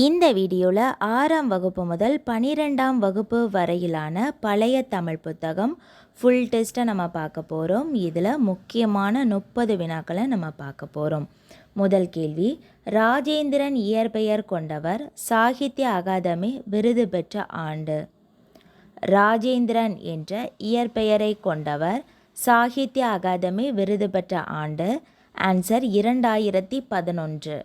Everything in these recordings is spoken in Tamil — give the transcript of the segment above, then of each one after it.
இந்த வீடியோவில் ஆறாம் வகுப்பு முதல் பனிரெண்டாம் வகுப்பு வரையிலான பழைய தமிழ் புத்தகம் ஃபுல் டெஸ்ட்டை நம்ம பார்க்க போகிறோம் இதில் முக்கியமான முப்பது வினாக்களை நம்ம பார்க்க போகிறோம் முதல் கேள்வி ராஜேந்திரன் இயற்பெயர் கொண்டவர் சாகித்ய அகாதமி விருது பெற்ற ஆண்டு. ராஜேந்திரன் என்ற இயற்பெயரை கொண்டவர் சாகித்ய அகாதமி விருது பெற்ற ஆண்டு. ஆன்சர் இரண்டாயிரத்தி பதினொன்று.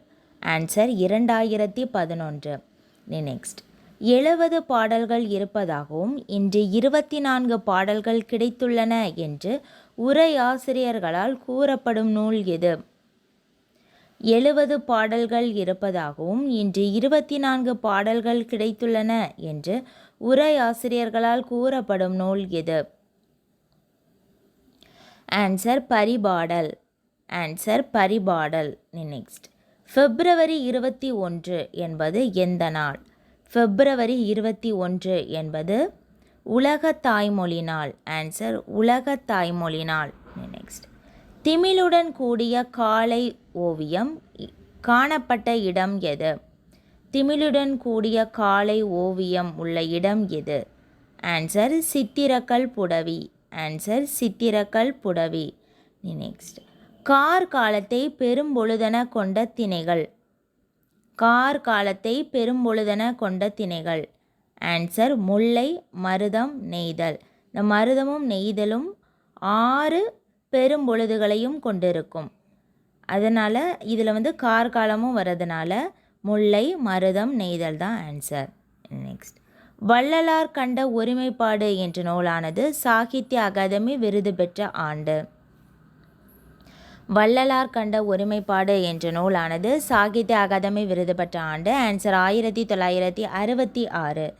ஆன்சர் இரண்டாயிரத்தி பதினொன்று. நெக்ஸ்ட் எழுபது பாடல்கள் இருப்பதாகவும் இன்று இருபத்தி நான்கு பாடல்கள் கிடைத்துள்ளன என்று உரையாசிரியர்களால் கூறப்படும் நூல் எது எழுபது பாடல்கள் இருப்பதாகவும் இன்று இருபத்தி நான்கு பாடல்கள் கிடைத்துள்ளன என்று உரையாசிரியர்களால் கூறப்படும் நூல் எது answer Paripadal. Answer Paripadal. Next பிப்ரவரி இருபத்தி ஒன்று என்பது எந்த நாள்? பிப்ரவரி இருபத்தி ஒன்று என்பது உலக தாய்மொழி நாள். ஆன்சர் உலக தாய்மொழி நாள். நெக்ஸ்ட் திமிழுடன் கூடிய காலை ஓவியம் காணப்பட்ட இடம் எது? திமிழுடன் கூடிய காலை ஓவியம் உள்ள இடம் எது? Answer Chithirakkal Pudavi. Answer Chithirakkal Pudavi. Next car காலத்தை பெரும்பொழுதென கொண்ட திணைகள். கார் காலத்தை பெரும்பொழுதென கொண்ட திணைகள். ஆன்சர் முல்லை மருதம் நெய்தல். இந்த மருதமும் நெய்தலும் ஆறு பெரும்பொழுதுகளையும் கொண்டிருக்கும். அதனால் இதில் வந்து கார்காலமும் வர்றதுனால முல்லை மருதம் நெய்தல் தான் ஆன்சர். நெக்ஸ்ட். வள்ளலார் கண்ட ஒருமைப்பாடு என்ற நூலானது சாகித்ய அகாதமி விருது பெற்ற ஆண்டு. வள்ளலார் கண்ட ஒருமைப்பாடு என்ற நூலானது சாகித்ய அகாதமி விருது பெற்ற ஆண்டு ஆன்சர் ஆயிரத்தி தொள்ளாயிரத்தி அறுபத்தி ஆறு.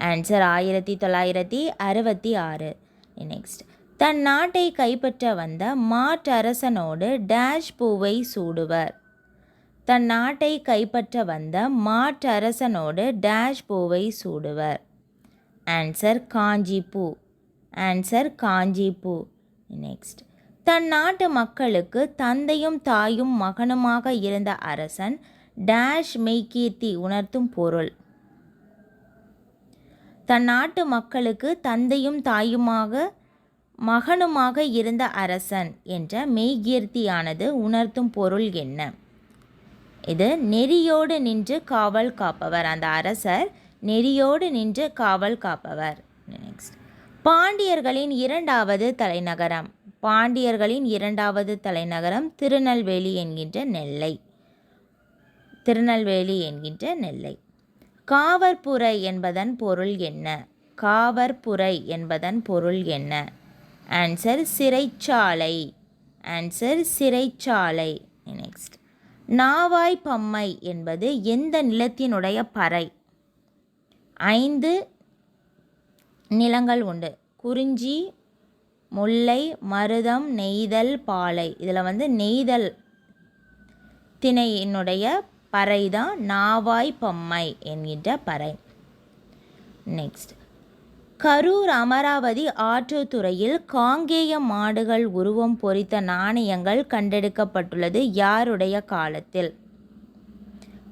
ஆன்சர் ஆயிரத்தி தொள்ளாயிரத்தி அறுபத்தி ஆறு. நெக்ஸ்ட் தன் நாட்டை கைப்பற்ற வந்த மாட்டரசனோடு டேஷ் பூவை சூடுவர். தன் நாட்டை கைப்பற்ற வந்த மாட்டரசனோடு டேஷ் பூவை சூடுவர். ஆன்சர் காஞ்சிப்பூ ஆன்சர் காஞ்சிப்பூ நெக்ஸ்ட் தன் நாட்டு மக்களுக்கு தந்தையும் தாயும் மகனுமாக இருந்த அரசன் டேஷ் மெய்கீர்த்தி உணர்த்தும் பொருள். தன் நாட்டு மக்களுக்கு தந்தையும் தாயுமாக மகனுமாக இருந்த அரசன் என்ற மெய்கீர்த்தியானது உணர்த்தும் பொருள் என்ன? இது நெறியோடு நின்று காவல் காப்பவர். அந்த அரசர் நெறியோடு நின்று காவல் காப்பவர். நெக்ஸ்ட் பாண்டியர்களின் இரண்டாவது தலைநகரம். பாண்டியர்களின் இரண்டாவது தலைநகரம் திருநெல்வேலி என்கின்ற நெல்லை. திருநெல்வேலி என்கின்ற நெல்லை. காவற்புரை என்பதன் பொருள் என்ன? காவற்புரை என்பதன் பொருள் என்ன? ஆன்சர் சிறைச்சாலை. ஆன்சர் சிறைச்சாலை. நெக்ஸ்ட் நாவாய் பம்மை என்பது எந்த நிலத்தினுடைய பறை? ஐந்து நிலங்கள் உண்டு. குறிஞ்சி முல்லை மருதம் நெய்தல் பாலை. இதில் வந்து நெய்தல் திணையினுடைய பறை தான் நாவாய் பம்மை என்கின்ற பறை. நெக்ஸ்ட் கரூர் அமராவதி ஆற்றுத்துறையில் காங்கேய மாடுகள் உருவம் பொறித்த நாணயங்கள் கண்டெடுக்கப்பட்டுள்ளது யாருடைய காலத்தில்?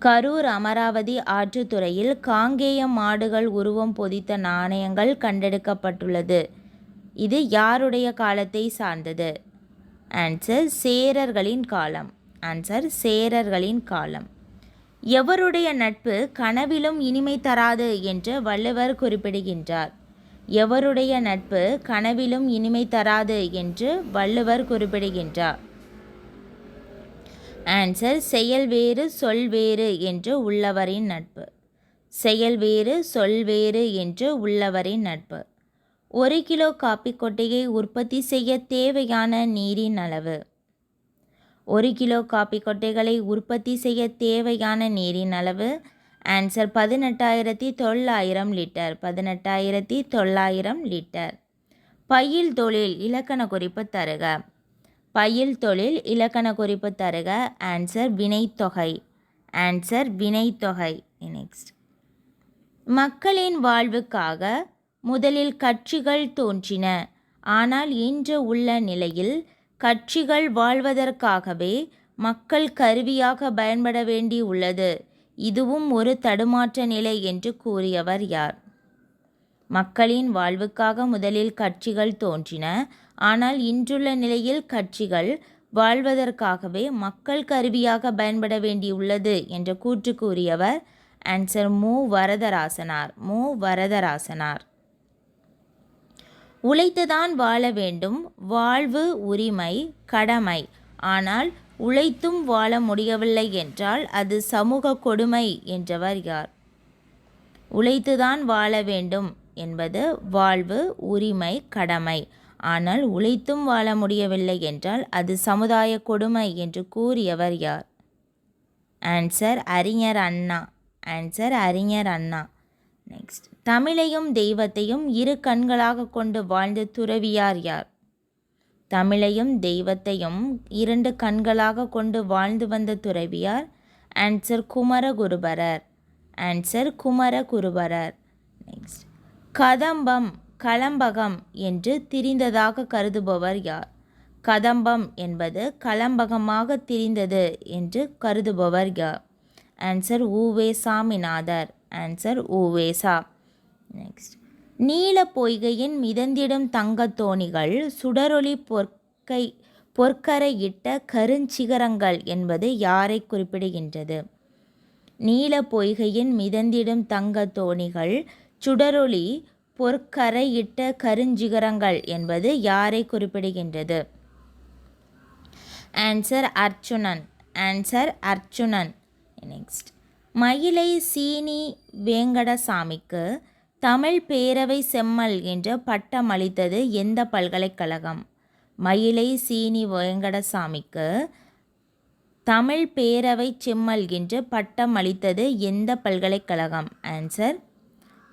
கரூர் அமராவதி ஆற்றுத்துறையில் காங்கேய மாடுகள் உருவம் பொதித்த நாணயங்கள் கண்டெடுக்கப்பட்டுள்ளது இது யாருடைய காலத்தை சார்ந்தது? ஆன்சர் சேரர்களின் காலம். ஆன்சர் சேரர்களின் காலம். எவருடைய நட்பு கனவிலும் இனிமை தராது என்று வள்ளுவர் குறிப்பிடுகின்றார். எவருடைய நட்பு கனவிலும் இனிமை தராது என்று வள்ளுவர் குறிப்பிடுகின்றார். ஆன்சர் செயல் வேறு சொல் வேறு என்று உள்ளவரின் நட்பு. செயல் வேறு சொல் வேறு என்று உள்ளவரின் நட்பு. ஒரு கிலோ காப்பி கொட்டையை உற்பத்தி செய்ய தேவையான நீரின் அளவு. ஒரு கிலோ காப்பி கொட்டைகளை உற்பத்தி செய்ய தேவையான நீரின் அளவு. ஆன்சர் பதினெட்டாயிரத்தி தொள்ளாயிரம் லிட்டர் பதினெட்டாயிரத்தி தொள்ளாயிரம் லிட்டர் பயில் தொழில் இலக்கண குறிப்பு தருக. பயில் தொழில் இலக்கண குறிப்பு தருக. ஆன்சர் வினைத்தொகை. ஆன்சர் வினைத்தொகை. நெக்ஸ்ட் மக்களின் வாழ்வுக்காக முதலில் கட்சிகள் தோன்றின. ஆனால் இன்று உள்ள நிலையில் கட்சிகள் வாழ்வதற்காகவே மக்கள் கருவியாக பயன்பட வேண்டி உள்ளது. இதுவும் ஒரு தடுமாற்ற நிலை என்று கூறியவர் யார்? மக்களின் வாழ்வுக்காக முதலில் கட்சிகள் தோன்றின. ஆனால் இன்றுள்ள நிலையில் கட்சிகள் வாழ்வதற்காகவே மக்கள் கருவியாக பயன்பட வேண்டியுள்ளது என்ற கூற்று கூறியவர் ஆன்சர் மு. வரதராசனார். மு. வரதராசனார். உழைத்துதான் வாழ வேண்டும். வாழ்வு உரிமை கடமை. ஆனால் உழைத்தும் வாழ முடியவில்லை என்றால் அது சமூக கொடுமை என்றவர் யார்? உழைத்துதான் வாழ வேண்டும் என்பது வாழ்வு உரிமை கடமை. ஆனால் உழைத்தும் வாழ முடியவில்லை என்றால் அது சமுதாய கொடுமை என்று கூறியவர் யார்? ஆன்சர் அறிஞர் அண்ணா. ஆன்சர் அறிஞர் அண்ணா. நெக்ஸ்ட் தமிழையும் தெய்வத்தையும் இரு கண்களாக கொண்டு வாழ்ந்த துறவியார் யார்? தமிழையும் தெய்வத்தையும் இரண்டு கண்களாக கொண்டு வாழ்ந்து வந்த துறவியார் answer Kumaraguruparar. Answer Kumaraguruparar. Next கதம்பம் கலம்பகம் என்று திரிந்ததாக கருதுபவர் யார்? கதம்பம் என்பது கலம்பகமாக திரிந்தது என்று கருதுபவர் யார்? ஆன்சர் ஊவே சாமிநாதர். ஆன்சர் ஓவேசா நெக்ஸ்ட் நீல பொய்கையின் மிதந்திடும் தங்கத்தோணிகள் சுடரொளி பொற்கை பொற்கரையிட்ட கருஞ்சிகரங்கள் என்பது யாரை குறிப்பிடுகின்றது? நீல பொய்கையின் மிதந்திடும் தங்கத்தோணிகள் சுடரொளி பொற்கரையிட்ட கருஞ்சிகரங்கள் என்பது யாரை குறிப்பிடுகின்றது? Answer Arjunan answer Arjunan next Mylai Seeni வேங்கடசாமிக்கு Tamil பேரவை செம்மல் என்ற பட்டம் அளித்தது எந்த பல்கலைக்கழகம்? மயிலை சீனி வேங்கடசாமிக்கு தமிழ் பேரவை செம்மல் என்று பட்டம் அளித்தது எந்த பல்கலைக்கழகம்? ஆன்சர்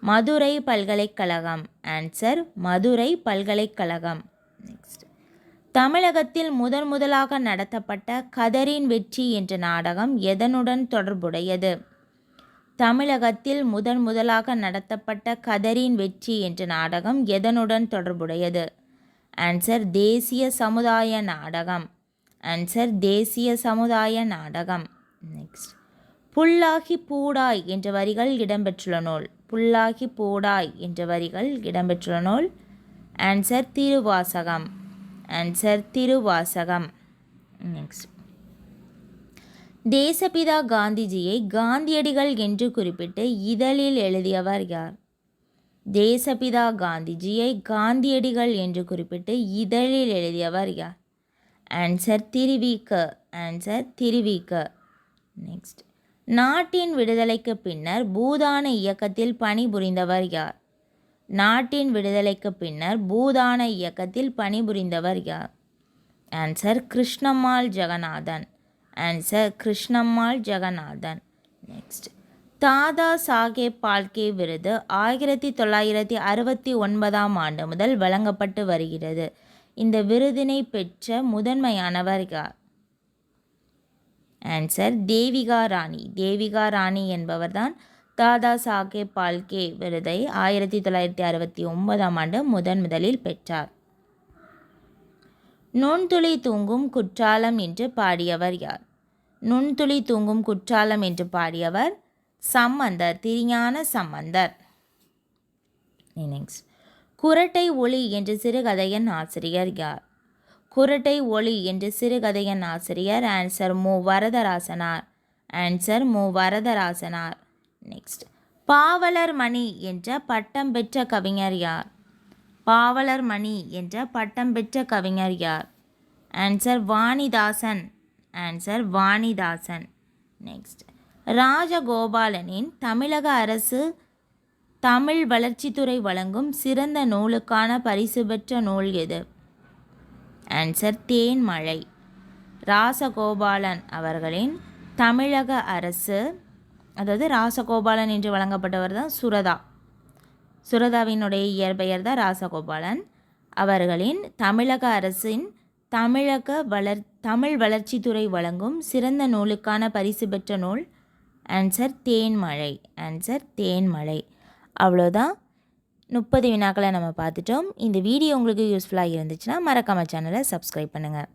மதுரை பல்கலைக்கழகம். ஆன்சர் மதுரை பல்கலைக்கழகம். நெக்ஸ்ட் தமிழகத்தில் முதன் முதலாக நடத்தப்பட்ட கதரின் வெற்றி என்ற நாடகம் எதனுடன் தொடர்புடையது? தமிழகத்தில் முதன் முதலாக நடத்தப்பட்ட கதரின் வெற்றி என்ற நாடகம் எதனுடன் தொடர்புடையது? ஆன்சர் தேசிய சமுதாய நாடகம். ஆன்சர் தேசிய சமுதாய நாடகம். நெக்ஸ்ட். புல்லாகி பூடாய் என்ற வரிகள் இடம்பெற்றுள்ள நூல். புல்லாகி பூடாய் என்ற வரிகள் இடம்பெற்றுள்ள நூல். Answer Thiruvasagam. Answer Thiruvasagam. Next தேசபிதா காந்திஜியை காந்தியடிகள் என்று குறிப்பிட்டு இதழில் எழுதியவர் யார்? தேசபிதா காந்திஜியை காந்தியடிகள் என்று குறிப்பிட்டு இதழில் எழுதியவர் யார்? Answer Thiruvika answer Thiruvika next நாட்டின் விடுதலைக்கு பின்னர் பூதான இயக்கத்தில் பணிபுரிந்தவர் யார்? நாட்டின் விடுதலைக்கு பின்னர் பூதான இயக்கத்தில் பணிபுரிந்தவர் யார்? Answer Krishnammal Jagannathan. Answer Krishnammal Jagannathan. Next Dada Saheb Phalke விருது ஆயிரத்தி தொள்ளாயிரத்தி அறுபத்தி ஒன்பதாம் ஆண்டு முதல் வழங்கப்பட்டு வருகிறது. இந்த விருதினை பெற்ற முதன்மையானவர் யார்? ஆன்சர் தேவிகா ராணி. தேவிகா ராணி என்பவர்தான் தாதா சாகேப் பால்கே விருதை ஆயிரத்தி தொள்ளாயிரத்தி அறுபத்தி ஒன்பதாம் ஆண்டு முதன் முதலில் பெற்றார். நுண்துளி தூங்கும் குற்றாலம் என்று பாடியவர் யார்? நுண்துளி தூங்கும் குற்றாலம் என்று பாடியவர் சம்பந்தர் திரிஞான சம்பந்தர். நெக்ஸ்ட் குரட்டை ஒளி என்று சிறுகதையின் ஆசிரியர் யார்? குரட்டை ஒளி என்று சிறுகதையின் ஆசிரியர் ஆன்சர் மு. வரதராசனார். ஆன்சர் மு. வரதராசனார். நெக்ஸ்ட் பாவலர் மணி என்ற பட்டம் பெற்ற கவிஞர் யார்? பாவலர் மணி என்ற பட்டம் பெற்ற கவிஞர் யார்? Answer Vanidasan. Answer Vanidasan. Next ராஜகோபாலனின் தமிழக அரசு தமிழ் வளர்ச்சித்துறை வழங்கும் சிறந்த நூலுக்கான பரிசு பெற்ற நூல் எது? ஆன்சர் தேன்மழை. ராசகோபாலன் அவர்களின் தமிழக அரசு அதாவது ராசகோபாலன் என்று வழங்கப்பட்டவர் தான் சுரதா. சுரதாவினுடைய இயற்பெயர் தான் ராசகோபாலன். அவர்களின் தமிழக அரசின் தமிழக வளர் தமிழ் வளர்ச்சித்துறை வழங்கும் சிறந்த நூலுக்கான பரிசு பெற்ற நூல் ஆன்சர் தேன்மழை ஆன்சர் தேன்மழை. அவ்வளோதான். முப்பது வினாக்களை நம்ம பார்த்துட்டோம். இந்த வீடியோ உங்களுக்கு யூஸ்ஃபுல்லாக இருந்துச்சுன்னா மறக்காமல் சேனலை சப்ஸ்கிரைப் பண்ணுங்கள்